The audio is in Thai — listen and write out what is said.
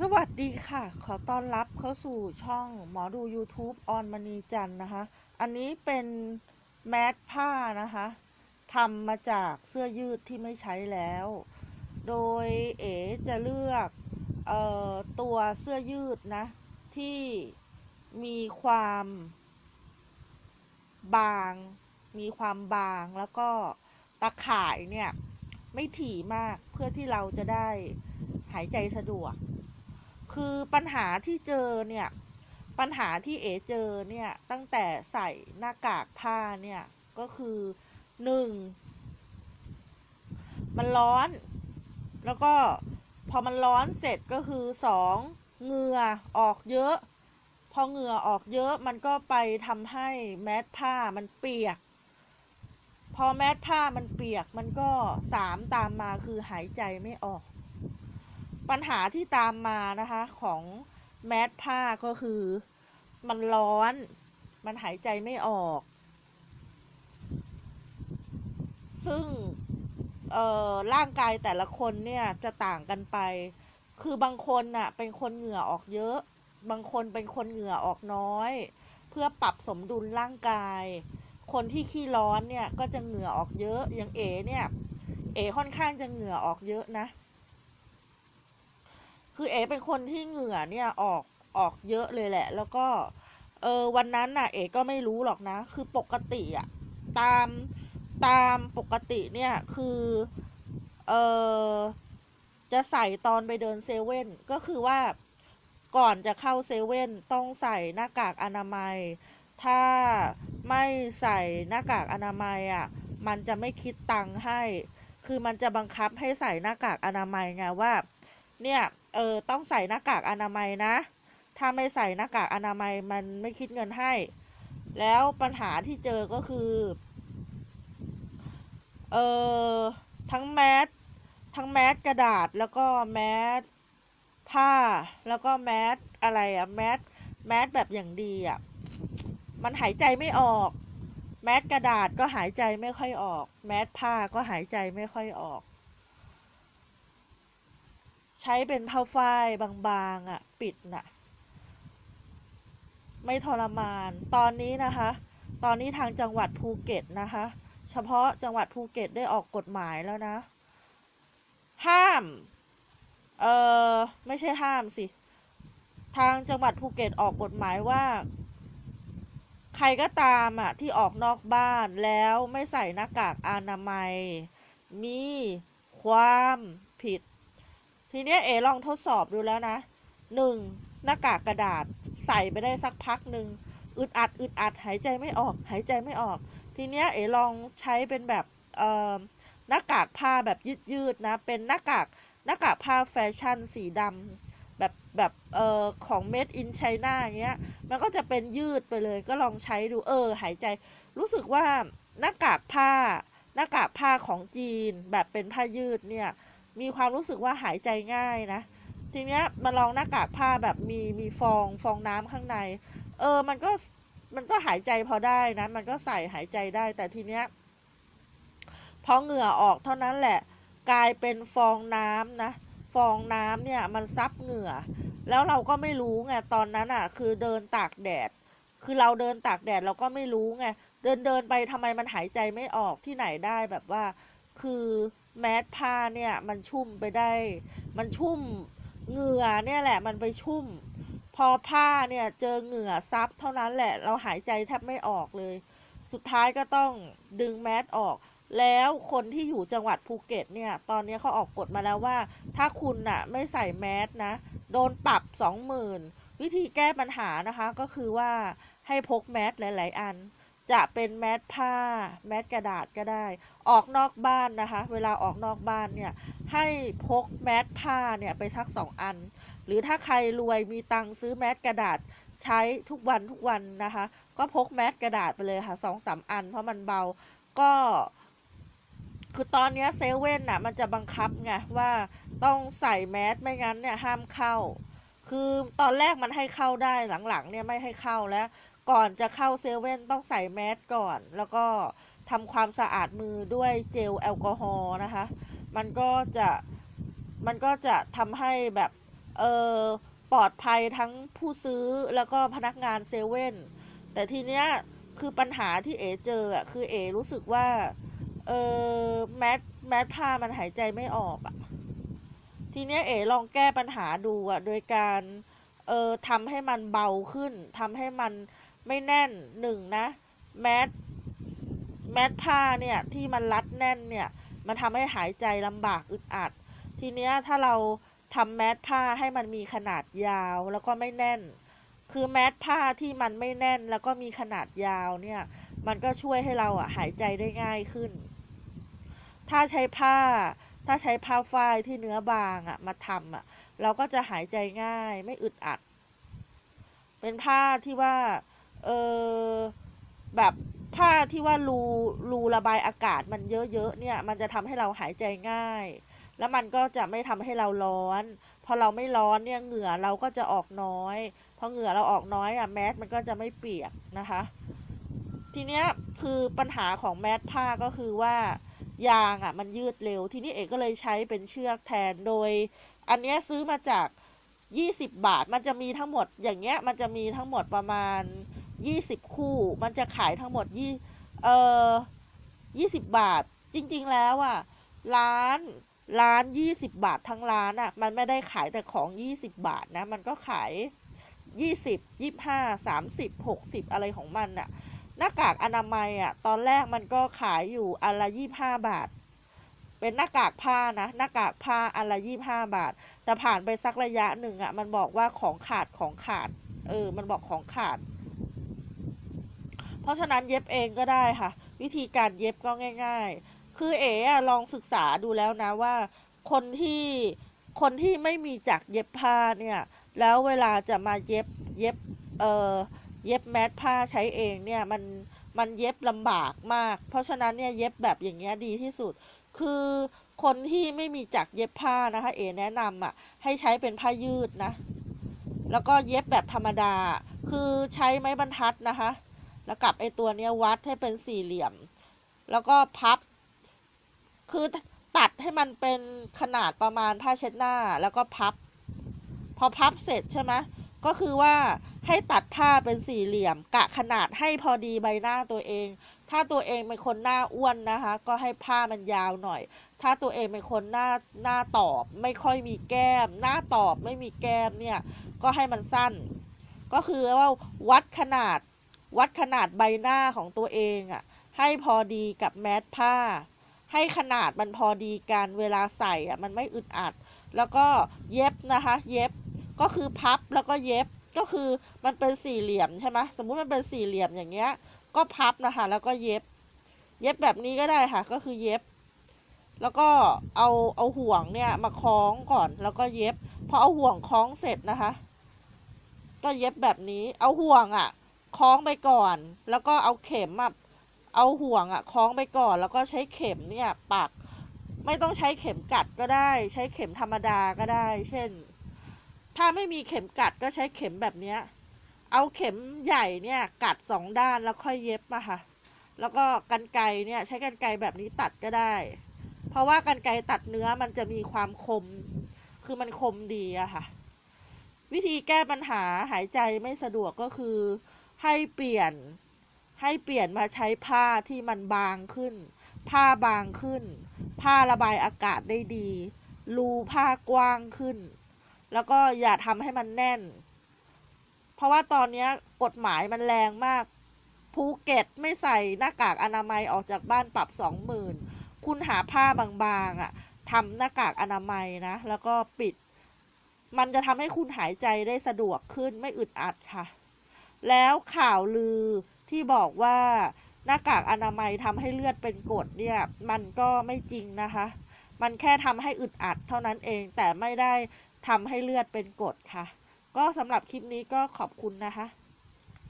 สวัสดีค่ะ ขอต้อนรับเข้าสู่ช่องหมอดู YouTube ออนมณีจันนะคะ อันนี้เป็นแมสผ้านะคะทำมาจากเสื้อยืดที่ไม่ใช้แล้ว โดยเอ๋จะเลือกเอ่อตัวเสื้อยืดนะ ที่มีความบาง มีความบางแล้วก็ตะข่ายเนี่ย ไม่ถี่มากเพื่อที่เราจะได้หายใจสะดวก คือปัญหาที่เจอเนี่ย ปัญหาที่เอเจอเนี่ย ตั้งแต่ใส่หน้ากากผ้าเนี่ย ก็คือหนึ่งมันร้อน แล้วก็พอมันร้อนเสร็จก็คือสองเหงื่อออกเยอะ พอเหงื่อออกเยอะมันก็ไปทำให้แมสผ้ามันเปียก พอแมสผ้ามันเปียกมันก็สามตามมาคือหายใจไม่ออก ปัญหาที่ตามมานะคะของแมสผ้าก็คือมันร้อน มันหายใจไม่ออก ซึ่งเอ่อร่างกายแต่ละคนเนี่ยจะต่างกันไป คือบางคนน่ะ เป็นคนเหงื่อออกเยอะ บางคนเป็นคนเหงื่อออกน้อย เพื่อปรับสมดุลร่างกาย คนที่ขี้ร้อนเนี่ยก็จะเหงื่อออกเยอะ อย่างเอเนี่ย เอค่อนข้างจะเหงื่อออกเยอะนะ คือเอ๋เป็นคนที่เหงื่อเนี่ยออกออกเยอะเลยแหละ แล้วก็เออวันนั้นน่ะ เอ๋ก็ไม่รู้หรอกนะ คือปกติอะตามตามปกติเนี่ยคือเออจะใส่ตอนไปเดินเซเว่นก็คือว่าก่อนจะเข้าเซเว่นต้องใส่หน้ากากอนามัย ถ้าไม่ใส่หน้ากากอนามัยอะ มันจะไม่คิดตังค์ให้ คือมันจะบังคับให้ใส่หน้ากากอนามัยไงว่า เนี่ยเออต้องใส่หน้ากากอนามัยนะ ถ้าไม่ใส่หน้ากากอนามัยมันไม่คิดเงินให้ แล้วปัญหาที่เจอก็คือเออทั้งแมสทั้งแมสกระดาษแล้วก็แมสผ้าแล้วก็แมสอะไรอะแมสแมสแบบอย่างดีอะมันหายใจไม่ออก แมสกระดาษก็หายใจไม่ค่อยออก แมสผ้าก็หายใจไม่ค่อยออก ใช้เป็นผ้าฝ้ายบางๆอะ่ะ ปิดน่ะ ไม่ทรมาน ตอนนี้นะคะ ตอนนี้ทางจังหวัดภูเก็ตนะคะ เฉพาะจังหวัดภูเก็ตได้ออกกฎหมายแล้วนะ ห้าม เออไม่ใช่ห้ามสิ ทางจังหวัดภูเก็ตออกกฎหมายว่า ใครก็ตามอะ ที่ออกนอกบ้านแล้วไม่ใส่หน้ากากอนามัย มีความผิด ทีเนี้ยเอลองทดสอบดูแล้วนะหนึ่งหน้ากากกระดาษใส่ไปได้สักพักหนึ่งอึดอัดอึดอัดหายใจไม่ออก หายใจไม่ออก ทีเนี้ยเอลองใช้เป็นแบบเอ่อหน้ากากผ้าแบบยืดๆนะ เป็นหน้ากากหน้ากากผ้าแฟชั่นสีดำแบบแบบเอ่อของ made in China อย่างเงี้ย มันก็จะเป็นยืดไปเลย ก็ลองใช้ดูเออ หายใจ รู้สึกว่าหน้ากากผ้า หน้ากากผ้าของจีนแบบเป็นผ้ายืดเนี่ย มีความรู้สึกว่าหายใจง่ายนะ ทีเนี้ยมาลองหน้ากากผ้าแบบมีมีฟองฟองน้ำข้างใน เออ มันก็มันก็หายใจพอได้นะ มันก็ใส่หายใจได้ แต่ทีเนี้ยพอเหงื่อออกเท่านั้นแหละ กลายเป็นฟองน้ำนะ ฟองน้ำเนี่ยมันซับเหงื่อ แล้วเราก็ไม่รู้ไงตอนนั้นอะ คือเดินตากแดด คือเราเดินตากแดดเราก็ไม่รู้ไงเดินเดินไปทำไมมันหายใจไม่ออกที่ไหนได้แบบว่า คือ แมสผ้าเนี่ยมันชุ่มไปได้ มันชุ่มเหงื่อเนี่ยแหละมันไปชุ่ม พอผ้าเนี่ยเจอเหงื่อซับเท่านั้นแหละ เราหายใจแทบไม่ออกเลย สุดท้ายก็ต้องดึงแมสออก แล้วคนที่อยู่จังหวัดภูเก็ตเนี่ย ตอนนี้เขาออกกฎมาแล้วว่า ถ้าคุณน่ะไม่ใส่แมสนะ โดนปรับสองหมื่นวิธีแก้ปัญหานะคะก็คือว่าให้พกแมสหลาย ๆ อัน จะเป็นแมสผ้า แมสกระดาษก็ได้ ออกนอกบ้านนะคะ เวลาออกนอกบ้านเนี่ย ให้พกแมสผ้าเนี่ยไปสักสองอัน หรือถ้าใครรวยมีตังซื้อแมสกระดาษใช้ทุกวันทุกวันนะคะ ก็พกแมสกระดาษไปเลยค่ะสองสามอัน เพราะมันเบา ก็ คือตอนนี้เซเว่นน่ะ มันจะบังคับไงว่าต้องใส่แมสไม่งั้นเนี่ยห้ามเข้า คือตอนแรกมันให้เข้าได้หลังๆ เนี่ยไม่ให้เข้าแล้ว ก่อนจะเข้าเซเว่นต้องใส่แมสก่อน แล้วก็ทำความสะอาดมือด้วยเจลแอลกอฮอล์นะคะ มันก็จะมันก็จะทำให้แบบเออปลอดภัยทั้งผู้ซื้อแล้วก็พนักงานเซเว่นแต่ทีเนี้ยคือปัญหาที่เอเจออะคือเอรู้สึกว่าเออแมสแมสผ้ามันหายใจไม่ออกอะทีเนี้ยเอลองแก้ปัญหาดูอะโดยการ เออทำให้มันเบาขึ้นทำให้มันไม่แน่นหนึ่งนะ แมสแมสผ้าเนี่ยที่มันรัดแน่นเนี่ย มันทำให้หายใจลำบากอึดอัด ทีเนี้ยถ้าเราทำแมสผ้าให้มันมีขนาดยาวแล้วก็ไม่แน่น คือแมสผ้าที่มันไม่แน่นแล้วก็มีขนาดยาวเนี่ย มันก็ช่วยให้เราอะหายใจได้ง่ายขึ้น ถ้าใช้ผ้า ถ้าใช้ผ้าฝ้ายที่เนื้อบางอะ มาทำอะ เราก็จะหายใจง่ายไม่อึดอัด เป็นผ้าที่ว่า เออแบบผ้าที่ว่ารูรูระบายอากาศมันเยอะๆเนี่ย มันจะทำให้เราหายใจง่าย แล้วมันก็จะไม่ทำให้เราร้อน พอเราไม่ร้อนเนี่ยเหงื่อเราก็จะออกน้อย พอเหงื่อเราออกน้อยอะแมสมันก็จะไม่เปียกนะคะ ทีเนี้ยคือปัญหาของแมสผ้าก็คือว่า ยางอะ มันยืดเร็ว ทีนี้เอกก็เลยใช้เป็นเชือกแทนโดย อันเนี้ยซื้อมาจาก20บาทมันจะมีทั้งหมดอย่างเงี้ย มันจะมีทั้งหมดประมาณ20คู่ มันจะขายทั้งหมดยี่เอ่อ20บาท จริง ๆ แล้วอะ ร้านร้าน20บาททั้งร้านอะ มันไม่ได้ขายแต่ของ20บาทนะ มันก็ขาย20 25 30 60อะไรของมันอะ หน้ากากอนามัยอะ ตอนแรกมันก็ขายอยู่อันละ25บาท เป็นหน้ากากผ้านะหน้ากากผ้าอันละ25บาท แต่ผ่านไปสักระยะหนึ่งอะ มันบอกว่าของขาดของขาด เออ มันบอกของขาด เพราะฉะนั้นเย็บเองก็ได้ค่ะ วิธีการเย็บก็ง่าย ๆ คือเอ๋อลองศึกษาดูแล้วนะว่าคนที่คนที่ไม่มีจักรเย็บผ้าเนี่ย แล้วเวลาจะมาเย็บเย็บ เออ เย็บแมสผ้าใช้เองเนี่ยมันมันเย็บลำบากมาก เพราะฉะนั้นเนี่ยเย็บแบบอย่างเงี้ยดีที่สุด คือคนที่ไม่มีจักรเย็บผ้านะคะ เอแนะนำอะ ให้ใช้เป็นผ้ายืดนะ แล้วก็เย็บแบบธรรมดา คือใช้ไม้บรรทัดนะคะ แล้วกับไอตัวเนี้ยวัดให้เป็นสี่เหลี่ยม แล้วก็พับ คือตัดให้มันเป็นขนาดประมาณผ้าเช็ดหน้า แล้วก็พับ พอพับเสร็จใช่ไหม ก็คือว่าให้ตัดผ้าเป็นสี่เหลี่ยม กะขนาดให้พอดีใบหน้าตัวเอง ถ้าตัวเองเป็นคนหน้าอ้วนนะคะ ก็ให้ผ้ามันยาวหน่อย ถ้าตัวเองเป็นคนหน้าหน้าตอบไม่ค่อยมีแก้ม หน้าตอบไม่มีแก้มเนี่ยก็ให้มันสั้น ก็คือว่าวัดขนาดวัดขนาดใบหน้าของตัวเองอะ่ะให้พอดีกับแมสผ้า ให้ขนาดมันพอดีกันเวลาใส่อะ่ะมันไม่อึดอัด แล้วก็เย็บนะคะ เย็บ ก็คือพับแล้วก็เย็บก็คือมันเป็นสี่เหลี่ยมใช่ไหมสมมุติมันเป็นสี่เหลี่ยมอย่างเงี้ย ก็พับนะคะ แล้วก็เย็บ เย็บแบบนี้ก็ได้ค่ะ ก็คือเย็บ แล้วก็เอาเอาห่วงเนี่ยมาคล้องก่อน แล้วก็เย็บพอเอาห่วงคล้องเสร็จนะคะ ก็เย็บแบบนี้ เอาห่วงอะ คล้องไปก่อน แล้วก็เอาเข็มอะเอาห่วงอะ คล้องไปก่อน แล้วก็ใช้เข็มเนี่ยปัก ไม่ต้องใช้เข็มกัดก็ได้ ใช้เข็มธรรมดาก็ได้ เช่น ถ้าไม่มีเข็มกัดก็ใช้เข็มแบบเนี้ย เอาเข็มใหญ่เนี่ยกัดสองด้านแล้วค่อยเย็บมาค่ะ แล้วก็กันไกเนี่ยใช้กันไกแบบนี้ตัดก็ได้ เพราะว่ากันไกตัดเนื้อมันจะมีความคม คือมันคมดีอะค่ะ วิธีแก้ปัญหาหายใจไม่สะดวกก็คือให้เปลี่ยนให้เปลี่ยนมาใช้ผ้าที่มันบางขึ้น ผ้าบางขึ้น ผ้าระบายอากาศได้ดี รูผ้ากว้างขึ้น แล้วก็อย่าทำให้มันแน่น เพราะว่าตอนนี้กฎหมายมันแรงมาก ภูเก็ตไม่ใส่หน้ากากอนามัยออกจากบ้านปรับสองหมื่นคุณหาผ้าบางๆอะทำหน้ากากอนามัยนะ แล้วก็ปิด มันจะทำให้คุณหายใจได้สะดวกขึ้นไม่อึดอัดค่ะ แล้วข่าวลือที่บอกว่าหน้ากากอนามัยทำให้เลือดเป็นกรดเนี่ย มันก็ไม่จริงนะคะ มันแค่ทำให้อึดอัดเท่านั้นเองแต่ไม่ได้ ทำให้เลือดเป็นกรดค่ะ ก็สำหรับคลิปนี้ก็ขอบคุณนะคะ